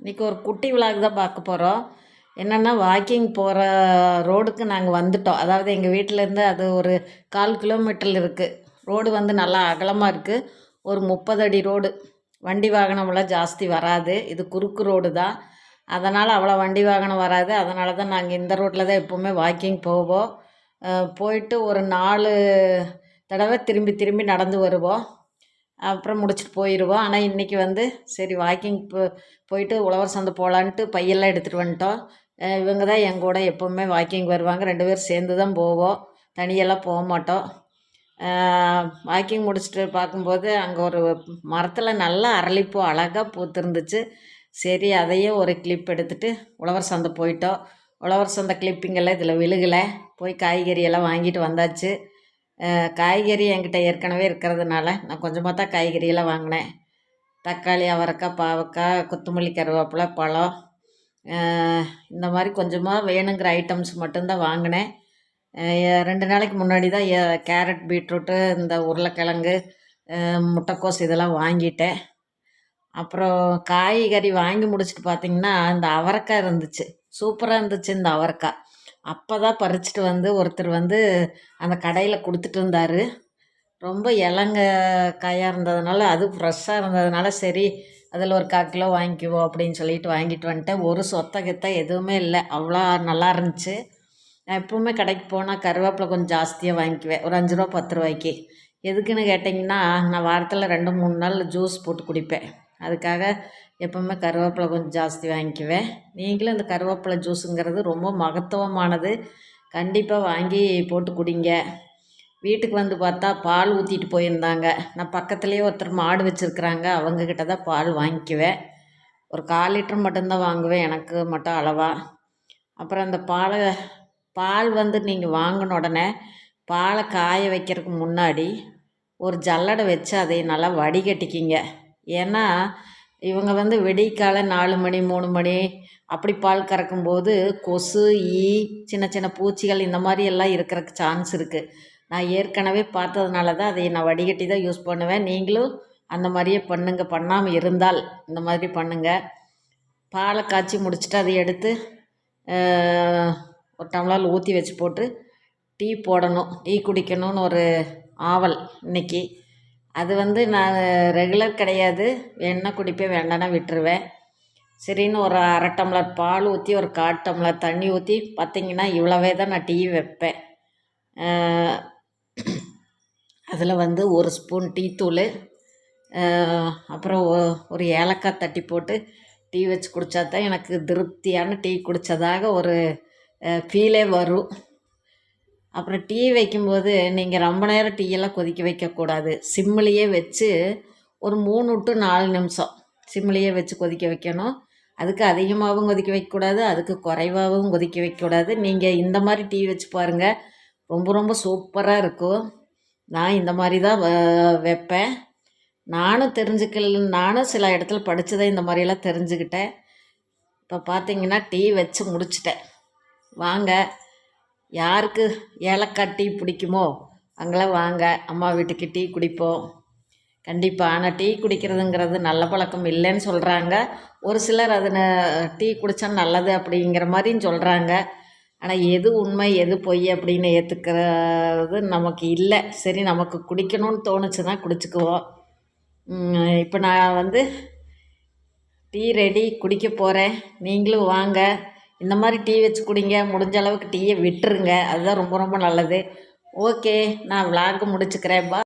இன்றைக்கி ஒரு குட்டி விழாக்கு தான் பார்க்க போகிறோம் என்னென்னா வாக்கிங் போகிற ரோடுக்கு நாங்கள் வந்துட்டோம். அதாவது எங்கள் வீட்டிலேருந்து அது ஒரு கால் கிலோமீட்டரில் இருக்குது ரோடு வந்து நல்லா அகலமாக இருக்குது ஒரு முப்பது அடி ரோடு வண்டி வாகனமெல்லாம் ஜாஸ்தி வராது. இது குறுக்கு ரோடு தான். அதனால் அவ்வளோ வண்டி வாகனம் வராது. அதனால தான் நாங்கள் இந்த ரோட்டில் தான் எப்போவுமே வாக்கிங் போவோம். போயிட்டு ஒரு நாலு தடவை திரும்பி திரும்பி நடந்து வருவோம். அப்புறம் முடிச்சுட்டு போயிடுவோம் ஆனால் இன்றைக்கி வந்து சரி வாக்கிங் போ போயிட்டு உழவர் சந்தை போகலான்ட்டு பையெல்லாம் எடுத்துகிட்டு வந்துட்டோம். இவங்க தான் என் கூட எப்போவுமே வாக்கிங் வருவாங்க. ரெண்டு பேரும் சேர்ந்து தான் போவோம். தனியெல்லாம் போக மாட்டோம். வாக்கிங் முடிச்சுட்டு பார்க்கும்போது அங்கே ஒரு மரத்தில் நல்லா அரளிப்பூ அழகாக பூத்துருந்துச்சு. சரி அதையே ஒரு கிளிப் எடுத்துகிட்டு உழவர் சந்தை போயிட்டோம். உழவர் சந்தை கிளிப்பிங்கெல்லாம் இதில் விழுகலை. போய் காய்கறியெல்லாம் வாங்கிட்டு வந்தாச்சு. காய்கறி என்கிட்ட ஏற்கனவே இருக்கிறதுனால நான் கொஞ்சமாக தான் காய்கறியெல்லாம் வாங்கினேன். தக்காளி அவரைக்காய் பாவக்காய் கொத்தமல்லி கருவேப்பிலை பழம் இந்த மாதிரி கொஞ்சமாக வேணுங்கிற ஐட்டம்ஸ் மட்டும்தான் வாங்கினேன். ரெண்டு நாளைக்கு முன்னாடி தான் கேரட் பீட்ரூட்டு இந்த உருளைக்கிழங்கு முட்டைக்கோஸ் இதெல்லாம் வாங்கிட்டேன். அப்புறம் காய்கறி வாங்கி முடிச்சுட்டு பார்த்திங்கன்னா இந்த அவரைக்காய் இருந்துச்சு. சூப்பராக இருந்துச்சு இந்த அவரைக்காய். அப்போ தான் பறிச்சிட்டு வந்து ஒருத்தர் வந்து அந்த கடையில் கொடுத்துட்டு இருந்தார். ரொம்ப இளங்க காயாக இருந்ததுனால அது ஃப்ரெஷ்ஷாக இருந்ததுனால சரி அதில் ஒரு கால் கிலோ வாங்கிக்குவோம் அப்படின்னு சொல்லிட்டு வாங்கிட்டு வந்துட்டேன். ஒரு சொத்த கித்த எதுவுமே இல்லை. அவ்வளோ நல்லா இருந்துச்சு. நான் எப்பவுமே கடைக்கு போனால் கருவேப்பிலை கொஞ்சம் ஜாஸ்தியாக வாங்கிக்குவேன். ஒரு அஞ்சு ரூபா பத்து ரூபாய்க்கு. எதுக்குன்னு கேட்டிங்கன்னா நான் வாரத்தில் ரெண்டு மூணு நாள் ஜூஸ் போட்டு குடிப்பேன். அதுக்காக எப்பவுமே கருவேப்பிலை கொஞ்சம் ஜாஸ்தி வாங்கிக்குவேன். நீங்களும் இந்த கருவேப்பிலை ஜூஸுங்கிறது ரொம்ப மகத்துவமானது. கண்டிப்பாக வாங்கி போட்டு குடிங்க. வீட்டுக்கு வந்து பார்த்தா பால் ஊற்றிட்டு போயிருந்தாங்க. நான் பக்கத்துலேயே ஒருத்தர் மாடு வச்சுருக்குறாங்க. அவங்கக்கிட்ட தான் பால் வாங்கிக்குவேன். ஒரு கால் லிட்டர் மட்டும்தான் வாங்குவேன். எனக்கு மட்டும் அளவாக அப்புறம் அந்த பாலை பால் வந்து நீங்கள் வாங்கின உடனே பாலை காய வைக்கிறதுக்கு முன்னாடி ஒரு ஜல்லடை வச்சு அதை நல்லா வடிகட்டிக்கிங்க. ஏன்னா இவங்க வந்து வெடிக்கால நாலு மணி மூணு மணி அப்படி பால் கறக்கும்போது கொசு ஈ சின்ன சின்ன பூச்சிகள் இந்த மாதிரி எல்லாம் இருக்கிறக்கு சான்ஸ் இருக்குது நான் ஏற்கனவே பார்த்ததுனால தான் அதை நான் வடிகட்டி தான் யூஸ் பண்ணுவேன். நீங்களும் அந்த மாதிரியே பண்ணுங்க. பண்ணாமல் இருந்தால் இந்த மாதிரி பண்ணுங்கள் பாலை காய்ச்சி முடிச்சுட்டு அதை எடுத்து ஒரு டம்ளால் ஊற்றி வச்சு போட்டு டீ போடணும். டீ குடிக்கணும்னு ஒரு ஆவல் இன்னைக்கு. அது வந்து நான் ரெகுலர் கிடையாது. வேணா குடிப்பேன் வேண்டானா விட்டுருவேன். சரின்னு ஒரு அரை டம்ளர் பால் ஊற்றி ஒரு கால் டம்ளர் தண்ணி ஊற்றி பார்த்திங்கன்னா இவ்வளவே தான் நான் டீ வைப்பேன். அதில் வந்து ஒரு ஸ்பூன் டீ தூள் அப்புறம் ஒ- ஒரு ஏலக்காய் தட்டி போட்டு டீ வச்சு குடித்தா தான் எனக்கு திருப்தியான டீ குடித்ததாக ஒரு ஃபீலே வரும். அப்புறம் டீ வைக்கும்போது நீங்கள் ரொம்ப நேரம் டீயெல்லாம் கொதிக்க வைக்கக்கூடாது. சிம்மிலேயே வச்சு ஒரு மூணு டு நாலு நிமிஷம் சிம்மிலேயே வச்சு கொதிக்க வைக்கணும். அதுக்கு அதிகமாகவும் கொதிக்க வைக்கக்கூடாது அதுக்கு குறைவாகவும் கொதிக்க வைக்கக்கூடாது. நீங்கள் இந்த மாதிரி டீ வச்சு பாருங்கள் ரொம்ப ரொம்ப சூப்பராக இருக்கும். நான் இந்த மாதிரி தான் வ- வைப்பேன். நானும் தெரிஞ்சுக்கல நானும் சில இடத்துல படித்ததை இந்த மாதிரியெல்லாம் தெரிஞ்சுக்கிட்டேன். இப்போ பார்த்தீங்கன்னா டீ வச்சு முடிச்சிட்டேன். வாங்க. யாருக்கு ஏலக்காய் டீ பிடிக்குமோ அங்கெல்லாம் வாங்க. அம்மா வீட்டுக்கு டீ குடிப்போம். கண்டிப்பாக ஆனால் டீ குடிக்கிறதுங்கிறது நல்ல பழக்கம் இல்லைன்னு சொல்கிறாங்க ஒரு சிலர் அது டீ குடித்தா நல்லது அப்படிங்கிற மாதிரியும் சொல்கிறாங்க ஆனால் எது உண்மை எது பொய் அப்படின்னு ஏற்றுக்கிறது நமக்கு இல்லை. சரி நமக்கு குடிக்கணும்னு தோணுச்சுன்னா குடிச்சுக்குவோம். இப்போ நான் வந்து டீ ரெடி குடிக்க போகிறேன் நீங்களும் வாங்க. இந்த மாதிரி டீ வச்சு குடிங்க முடிஞ்ச அளவுக்கு டீயை விட்டுருங்க. அதுதான் ரொம்ப ரொம்ப நல்லது. ஓகே நான் விளாக் முடிச்சுக்கிறேன். பா